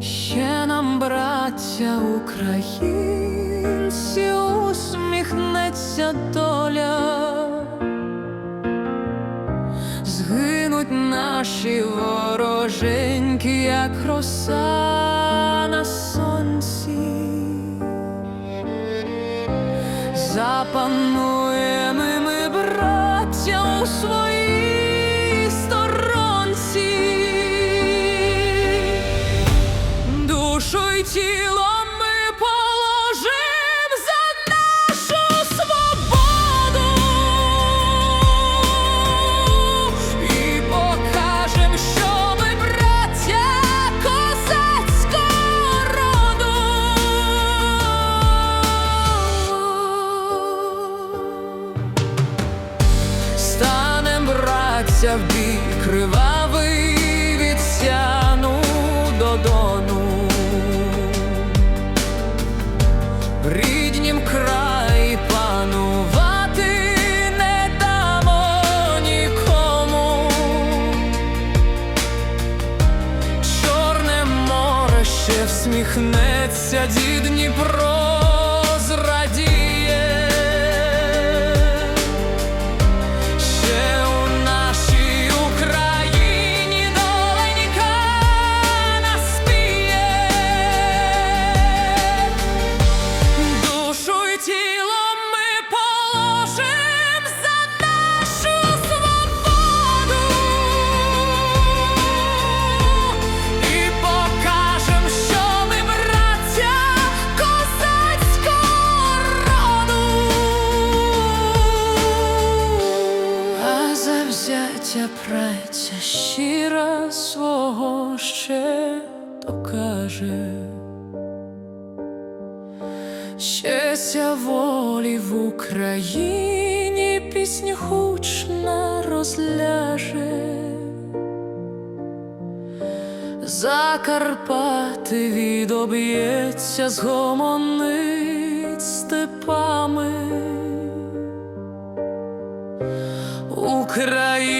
Ще нам, браття українці, усміхнеться доля. Згинуть наші вороженьки, як роса на сонці. Запануємо ми, браття, у своїй Душу й ми положим за нашу свободу і покажем, що ми браття козацького роду. Станем браття в бій кривавий Ріднім край панувати не дамо нікому. Чорне море ще всміхнеться, дід Дніпро праця щира свого ще докаже. Щастя волі в Україні пісня гучна розляже. Закарпати відоб'ється, згомонить степами. України слава